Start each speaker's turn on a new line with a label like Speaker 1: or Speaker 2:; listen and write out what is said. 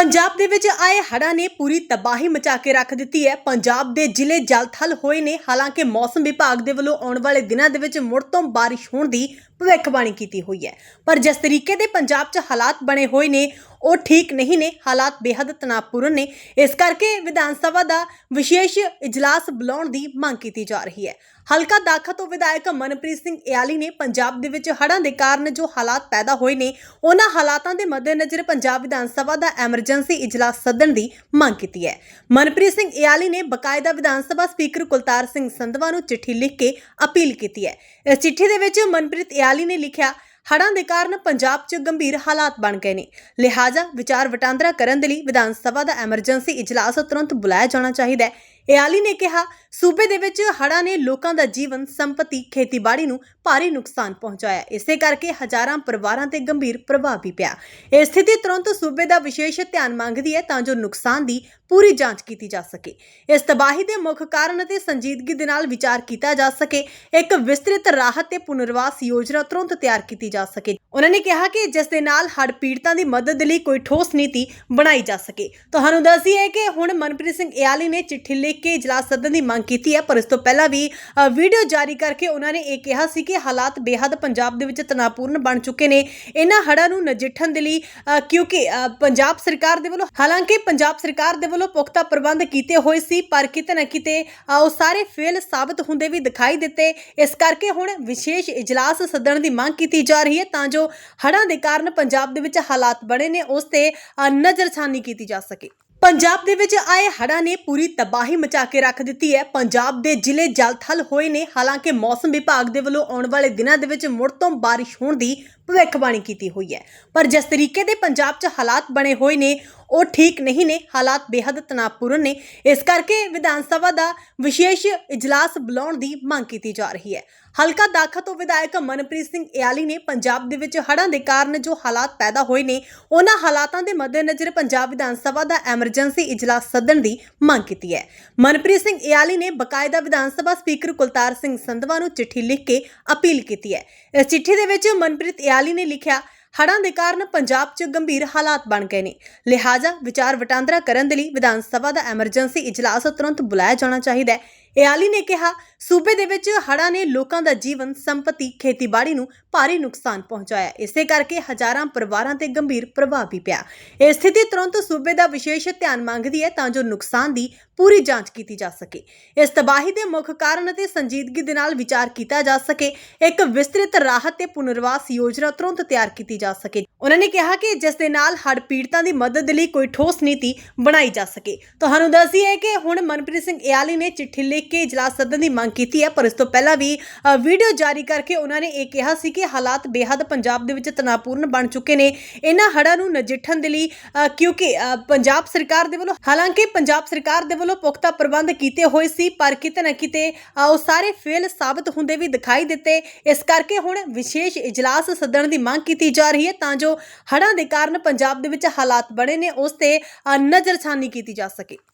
Speaker 1: ਪੰਜਾਬ ਦੇ ਵਿੱਚ ਆਏ ਹੜ੍ਹਾਂ ਨੇ ਪੂਰੀ ਤਬਾਹੀ ਮਚਾ ਕੇ ਰੱਖ ਦਿੱਤੀ ਹੈ। ਪੰਜਾਬ ਦੇ ਜ਼ਿਲ੍ਹੇ ਜਲਥਲ ਹੋਏ ਨੇ। ਹਾਲਾਂਕਿ ਮੌਸਮ ਵਿਭਾਗ ਦੇ ਵੱਲੋਂ ਆਉਣ ਵਾਲੇ ਦਿਨਾਂ ਦੇ ਵਿੱਚ ਮੁੜ ਤੋਂ ਬਾਰਿਸ਼ ਹੋਣ ਦੀ ਭਵਿੱਖਬਾਣੀ ਕੀਤੀ ਹੋਈ ਹੈ। ਪਰ ਜਿਸ ਤਰੀਕੇ ਦੇ ਪੰਜਾਬ 'ਚ ਹਾਲਾਤ ਬਣੇ ਹੋਏ ਨੇ ਉਹ ਠੀਕ ਨਹੀਂ ਨੇ, ਹਾਲਾਤ ਬੇहद ਤਣਾਅਪੂਰਨ ਨੇ। ਇਸ ਕਰਕੇ ਵਿਧਾਨ ਸਭਾ ਦਾ ਵਿਸ਼ੇਸ਼ ਇਜਲਾਸ ਬੁਲਾਉਣ ਦੀ ਮੰਗ ਕੀਤੀ ਜਾ ਰਹੀ ਹੈ। ਹਲਕਾ ਦਾਖਾ ਤੋਂ ਵਿਧਾਇਕ ਮਨਪ੍ਰੀਤ ਸਿੰਘ ਇਆਲੀ ਨੇ ਪੰਜਾਬ ਦੇ ਵਿੱਚ ਹੜ੍ਹਾਂ ਦੇ ਕਾਰਨ ਜੋ ਹਾਲਾਤ ਪੈਦਾ ਹੋਏ ਨੇ, ਉਹਨਾਂ ਹਾਲਾਤਾਂ ਦੇ ਮੱਦੇਨਜ਼ਰ ਪੰਜਾਬ ਵਿਧਾਨ ਸਭਾ ਦਾ ਐਮਰਜੈਂਸੀ ਇਜਲਾਸ ਸੱਦਣ ਦੀ ਮੰਗ ਕੀਤੀ ਹੈ। ਮਨਪ੍ਰੀਤ ਸਿੰਘ ਇਆਲੀ ਨੇ ਬਕਾਇਦਾ ਵਿਧਾਨ ਸਭਾ ਸਪੀਕਰ ਕੁਲਤਾਰ ਸਿੰਘ ਸੰਧਵਾ ਨੂੰ ਚਿੱਠੀ ਲਿਖ ਕੇ ਅਪੀਲ ਕੀਤੀ ਹੈ। ਇਸ ਚਿੱਠੀ ਦੇ ਵਿੱਚ ਮਨਪ੍ਰੀਤ ਇਆਲੀ ਨੇ ਲਿਖਿਆ ਹੜ੍ਹਾਂ ਦੇ ਕਾਰਨ ਪੰਜਾਬ 'ਚ ਗੰਭੀਰ ਹਾਲਾਤ ਬਣ ਗਏ ਨੇ। ਲਿਹਾਜ਼ਾ ਵਿਚਾਰ ਵਟਾਂਦਰਾ ਕਰਨ ਦੇ ਲਈ ਵਿਧਾਨ ਸਭਾ ਦਾ ਐਮਰਜੈਂਸੀ ਇਜਲਾਸ ਤੁਰੰਤ ਬੁਲਾਇਆ ਜਾਣਾ ਚਾਹੀਦਾ ਹੈ। ਇਆਲੀ ਨੇ ਕਿਹਾ, ਸੂਬੇ ਦੇ ਵਿੱਚ ਹੜ੍ਹਾਂ ਨੇ ਲੋਕਾਂ ਦਾ ਜੀਵਨ ਸੰਪਤੀ ਖੇਤੀਬਾੜੀ ਨੂੰ ਭਾਰੀ ਨੁਕਸਾਨ ਪਹੁੰਚਾਇਆ। ਇਸੇ ਕਰਕੇ ਹਜ਼ਾਰਾਂ ਪਰਿਵਾਰਾਂ ਤੇ ਗੰਭੀਰ ਪ੍ਰਭਾਵ ਵੀ ਪਿਆ। ਇਹ ਸਥਿਤੀ ਤੁਰੰਤ ਸੂਬੇ ਦਾ ਵਿਸ਼ੇਸ਼ ਧਿਆਨ ਮੰਗਦੀ ਹੈ ਤਾਂ ਜੋ ਨੁਕਸਾਨ ਦੀ ਪੂਰੀ ਜਾਂਚ ਕੀਤੀ ਜਾ ਸਕੇ। ਇਸ ਤਬਾਹੀ ਦੇ ਮੁੱਖ ਕਾਰਨ ਅਤੇ ਸੰਜੀਦਗੀ ਦੇ ਨਾਲ ਵਿਚਾਰ ਕੀਤਾ ਜਾ ਸਕੇ, ਇੱਕ ਵਿਸਤ੍ਰਿਤ ਰਾਹਤ ਤੇ ਪੁਨਰਵਾਸ ਯੋਜਨਾ ਤੁਰੰਤ ਤਿਆਰ ਕੀਤੀ ਜਾ ਸਕੇ। ਉਹਨਾਂ ਨੇ ਕਿਹਾ ਕਿ ਜਿਸ ਦੇ ਨਾਲ ਹੜ ਪੀੜਤਾਂ ਦੀ ਮਦਦ ਲਈ ਕੋਈ ਠੋਸ ਨੀਤੀ ਬਣਾਈ ਜਾ ਸਕੇ। ਤੁਹਾਨੂੰ ਦੱਸਦੀ ਹੈ ਕਿ ਹੁਣ ਮਨਪ੍ਰੀਤ ਸਿੰਘ ਇਆਲੀ ਨੇ ਚਿੱਠੀ ਲਿਖ ਕੇ ਇਜਲਾਸ ਸੱਦਣ ਦੀ ਮੰਗ ਕੀਤੀ ਹੈ ਪਰ ਇਸ ਤੋਂ ਪਹਿਲਾਂ ਵੀ ਵੀਡੀਓ ਜਾਰੀ ਕਰਕੇ ਉਹਨਾਂ ਨੇ ਇਹ ਕਿਹਾ ਸੀ ਕਿ ਹਾਲਾਤ ਬੇਹੱਦ ਪੰਜਾਬ ਦੇ ਵਿੱਚ ਤਣਾਅਪੂਰਨ ਬਣ ਚੁੱਕੇ ਨੇ। ਇਹਨਾਂ ਹੜ੍ਹਾਂ ਨੂੰ ਨਜਿੱਠਣ ਦੇ ਲਈ ਕਿਉਂਕਿ ਪੰਜਾਬ ਸਰਕਾਰ ਦੇ ਵੱਲੋਂ ਹਾਲਾਂਕਿ ਪੰਜਾਬ ਸਰਕਾਰ ਦੇ ਵੱਲੋਂ ਪੁਖਤਾ ਪ੍ਰਬੰਧ ਕੀਤੇ ਹੋਏ ਸੀ ਪਰ ਕਿਤੇ ਨਾ ਕਿਤੇ ਉਹ ਸਾਰੇ ਫੇਲ ਸਾਬਤ ਹੁੰਦੇ ਵੀ ਦਿਖਾਈ ਦਿੱਤੇ। ਇਸ ਕਰਕੇ ਹੁਣ ਵਿਸ਼ੇਸ਼ ਇਜਲਾਸ ਸੱਦਣ ਦੀ ਮੰਗ ਕੀਤੀ ਜਾ ਰਹੀ ਹੈ ਤਾਂ ਜੋ ਹੜ੍ਹਾਂ ਦੇ ਕਾਰਨ ਪੰਜਾਬ ਦੇ ਵਿੱਚ ਹਾਲਾਤ ਬਣੇ ਨੇ ਉਸ ਤੇ ਅ, ਨਜ਼ਰਸਾਨੀ ਕੀਤੀ ਜਾ ਸਕੇ। ਪੰਜਾਬ ਦੇ ਵਿੱਚ ਆਏ ਹੜ੍ਹਾਂ ਨੇ ਪੂਰੀ ਤਬਾਹੀ ਮਚਾ ਕੇ ਰੱਖ ਦਿੱਤੀ ਹੈ। ਪੰਜਾਬ ਦੇ ਜ਼ਿਲ੍ਹੇ ਜਲਥਲ ਹੋਏ ਨੇ। ਹਾਲਾਂਕਿ ਮੌਸਮ ਵਿਭਾਗ ਦੇ ਵੱਲੋਂ ਆਉਣ ਵਾਲੇ ਦਿਨਾਂ ਦੇ ਵਿੱਚ ਮੁੜ ਤੋਂ ਬਾਰਿਸ਼ ਹੋਣ ਦੀ ਭਵਿੱਖਬਾਣੀ ਕੀਤੀ ਹੋਈ ਹੈ। ਪਰ ਜਿਸ ਤਰੀਕੇ ਦੇ ਪੰਜਾਬ 'ਚ ਹਾਲਾਤ ਬਣੇ ਹੋਏ ਨੇ ਉਹ ਠੀਕ ਨਹੀਂ ਨੇ, ਹਾਲਾਤ ਬੇहद ਤਣਾਅਪੂਰਨ ਨੇ। ਇਸ ਕਰਕੇ ਵਿਧਾਨ ਸਭਾ ਦਾ ਵਿਸ਼ੇਸ਼ ਇਜਲਾਸ ਬੁਲਾਉਣ ਦੀ ਮੰਗ ਕੀਤੀ ਜਾ ਰਹੀ ਹੈ। ਹਲਕਾ ਦਾਖਾ ਤੋਂ ਵਿਧਾਇਕ ਮਨਪ੍ਰੀਤ ਸਿੰਘ ਇਆਲੀ ਨੇ ਪੰਜਾਬ ਦੇ ਵਿੱਚ ਹੜ੍ਹਾਂ ਦੇ ਕਾਰਨ ਜੋ ਹਾਲਾਤ ਪੈਦਾ ਹੋਏ ਨੇ, ਉਹਨਾਂ ਹਾਲਾਤਾਂ ਦੇ ਮੱਦੇਨਜ਼ਰ ਪੰਜਾਬ ਵਿਧਾਨ ਸਭਾ ਦਾ ਐਮਰਜੈਂਸੀ ਇਜਲਾਸ ਸੱਦਣ ਦੀ ਮੰਗ ਕੀਤੀ ਹੈ। ਮਨਪ੍ਰੀਤ ਸਿੰਘ ਇਆਲੀ ਨੇ ਬਕਾਇਦਾ ਵਿਧਾਨ ਸਭਾ ਸਪੀਕਰ ਕੁਲਤਾਰ ਸਿੰਘ ਸੰਧਵਾ ਨੂੰ ਚਿੱਠੀ ਲਿਖ ਕੇ ਅਪੀਲ ਕੀਤੀ ਹੈ। ਇਸ ਚਿੱਠੀ ਦੇ ਵਿੱਚ ਮਨਪ੍ਰੀਤ ਇਆਲੀ ਨੇ ਲਿਖਿਆ ਹੜ੍ਹਾਂ ਦੇ ਕਾਰਨ ਪੰਜਾਬ 'ਚ ਗੰਭੀਰ ਹਾਲਾਤ ਬਣ ਗਏ ਨੇ। ਲਿਹਾਜ਼ਾ ਵਿਚਾਰ ਵਟਾਂਦਰਾ ਕਰਨ ਦੇ ਲਈ ਵਿਧਾਨ ਸਭਾ ਦਾ ਐਮਰਜੈਂਸੀ ਇਜਲਾਸ ਤੁਰੰਤ ਬੁਲਾਇਆ ਜਾਣਾ ਚਾਹੀਦਾ ਹੈ। ਇਆਲੀ ਨੇ ਕਿਹਾ, ਸੂਬੇ ਦੇ ਵਿੱਚ ਹੜ੍ਹਾਂ ਨੇ ਲੋਕਾਂ ਦਾ ਜੀਵਨ, ਸੰਪਤੀ, ਖੇਤੀਬਾੜੀ ਨੂੰ ਭਾਰੀ ਨੁਕਸਾਨ ਪਹੁੰਚਾਇਆ। ਇਸੇ ਕਰਕੇ ਹਜ਼ਾਰਾਂ ਪਰਿਵਾਰਾਂ ਤੇ ਗੰਭੀਰ ਪ੍ਰਭਾਵ ਵੀ ਪਿਆ। ਇਹ ਸਥਿਤੀ ਤੁਰੰਤ ਸੂਬੇ ਦਾ ਵਿਸ਼ੇਸ਼ ਧਿਆਨ ਮੰਗਦੀ ਹੈ ਤਾਂ ਜੋ ਨੁਕਸਾਨ ਦੀ ਪੂਰੀ ਜਾਂਚ ਕੀਤੀ ਜਾ ਸਕੇ। ਇਸ ਤਬਾਹੀ ਦੇ ਮੁੱਖ ਕਾਰਨ ਅਤੇ ਸੰਜੀਦਗੀ ਦੇ ਨਾਲ ਵਿਚਾਰ ਕੀਤਾ ਜਾ ਸਕੇ, ਇੱਕ ਵਿਸਤ੍ਰਿਤ ਰਾਹਤ ਤੇ ਪੁਨਰਵਾਸ ਯੋਜਨਾ ਤੁਰੰਤ ਤਿਆਰ ਕੀਤੀ ਜਾ ਸਕੇ। ਉਹਨਾਂ ਨੇ ਕਿਹਾ ਕਿ ਜਿਸ ਦੇ ਨਾਲ ਹੜ੍ਹ ਪੀੜਤਾਂ ਦੀ ਮਦਦ ਲਈ ਕੋਈ ਠੋਸ ਨੀਤੀ ਬਣਾਈ ਜਾ ਸਕੇ। ਤੁਹਾਨੂੰ ਦੱਸਦੀ ਹੈ ਕਿ ਹੁਣ ਮਨਪ੍ਰੀਤ ਸਿੰਘ ਇਆਲੀ ਨੇ ਚਿੱਠੀ ਲਿਖ ਕੇ ਇਜਲਾਸ ਸੱਦਣ ਦੀ ਮੰਗ ਕੀਤੀ ਹੈ ਪਰ ਇਸ ਤੋਂ ਪਹਿਲਾਂ ਵੀ ਵੀਡੀਓ ਜਾਰੀ ਕਰਕੇ ਉਹਨਾਂ ਨੇ ਇਹ ਕਿਹਾ ਸੀ ਕਿ ਹਾਲਾਤ ਬੇहद ਪੰਜਾਬ ਦੇ ਵਿੱਚ ਤਣਾਅਪੂਰਨ ਬਣ ਚੁੱਕੇ ਨੇ। ਇਹਨਾਂ ਹੜ੍ਹਾਂ ਨੂੰ ਨਜਿੱਠਣ ਦੇ ਲਈ ਕਿਉਂਕਿ ਪੰਜਾਬ ਸਰਕਾਰ ਦੇ ਵੱਲੋਂ ਹਾਲਾਂਕਿ ਪੰਜਾਬ ਸਰਕਾਰ ਦੇ ਵੱਲੋਂ ਪੁਖਤਾ ਪ੍ਰਬੰਧ ਕੀਤੇ ਹੋਏ ਸੀ ਪਰ ਕਿਤੇ ਨਾ ਕਿਤੇ ਉਹ ਸਾਰੇ ਫੇਲ ਸਾਬਤ ਹੁੰਦੇ ਵੀ ਦਿਖਾਈ ਦਿੱਤੇ। ਇਸ ਕਰਕੇ ਹੁਣ ਵਿਸ਼ੇਸ਼ ਇਜਲਾਸ ਸੱਦਣ ਦੀ ਮੰਗ ਕੀਤੀ ਜਾ ਰਹੀ ਹੈ ਤਾਂ ਜੋ ਹੜ੍ਹਾਂ ਦੇ ਕਾਰਨ ਪੰਜਾਬ ਦੇ ਵਿੱਚ ਹਾਲਾਤ ਬਣੇ ਨੇ ਉਸ ਤੇ ਅ, ਨਜ਼ਰਸਾਨੀ ਕੀਤੀ ਜਾ ਸਕੇ।